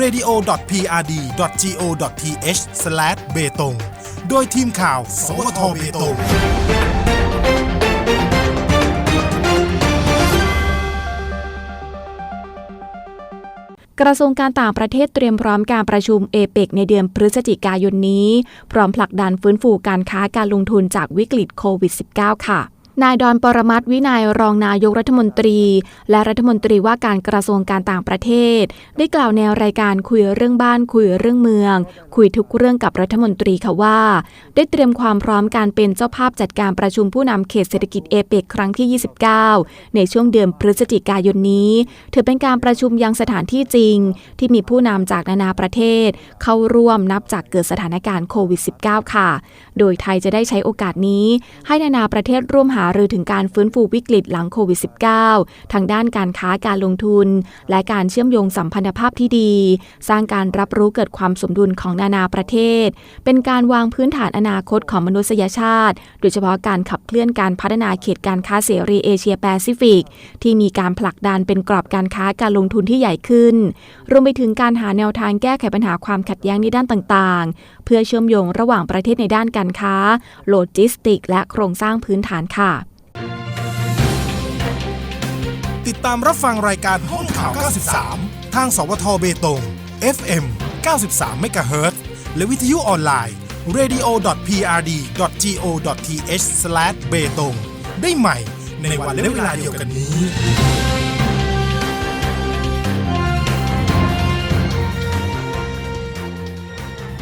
radio.prd.go.th/ เบตงโดยทีมข่าว สวทเบตงกระทรวงการต่างประเทศเตรียมพร้อมการประชุมเอเปกในเดือนพฤศจิกายนนี้ พร้อมผลักดันฟื้นฟูการค้าการลงทุนจากวิกฤตโควิด -19 ค่ะ นายดอนปรมัตถ์วินัยรองนายกรัฐมนตรี และรัฐมนตรีว่าการกระทรวงการต่างประเทศ ได้กล่าวในวรายการคุยเรื่องบ้านคุยเรื่องเมือง คุยทุกเรื่องกับรัฐมนตรีค่ะว่า ได้เตรียมความพร้อมการเป็นเจ้าภาพจัดการประชุมผู้นำเขตเศรษฐกิจเอเปกครั้งที่ 29 ในช่วงเดือนพฤศจิกายนนี้ ถือเป็นการประชุมยังสถานที่จริง ที่มีผู้นำจากนานาประเทศ เข้าร่วมนับจากเกิดสถานการณ์โควิด -19 ค่ะ โดยไทยจะได้ใช้โอกาสนี้ ให้นานาประเทศร่วมหารือถึงการฟื้นฟูวิกฤตหลังโควิด -19 ทางด้านการค้าการลงทุน และการเชื่อมโยงสัมพันธภาพที่ดี สร้างการรับรู้เกิดความสมดุลของนานาประเทศ เป็นการวางพื้นฐานอนาคตของมนุษยชาติ โดยเฉพาะการขับเคลื่อนการพัฒนาเขตการค้าเสรีเอเชียแปซิฟิก ที่มีการผลักดันเป็นกรอบการค้าการลงทุนที่ใหญ่ขึ้น รวมไปถึงการหาแนวทางแก้ไขปัญหาความขัดแย้งในด้านต่างๆ เพื่อเชื่อมโยงระหว่างประเทศในด้านการค้า โลจิสติก และโครงสร้างพื้นฐานค่ะ ติดตามรับฟังรายการห้องข่าว 93 ทางสวทเบตง FM 93 MHz และวิทยุออนไลน์ radio.prd.go.th/be tong ได้ใหม่ในวันและเวลาเดียวกันนี้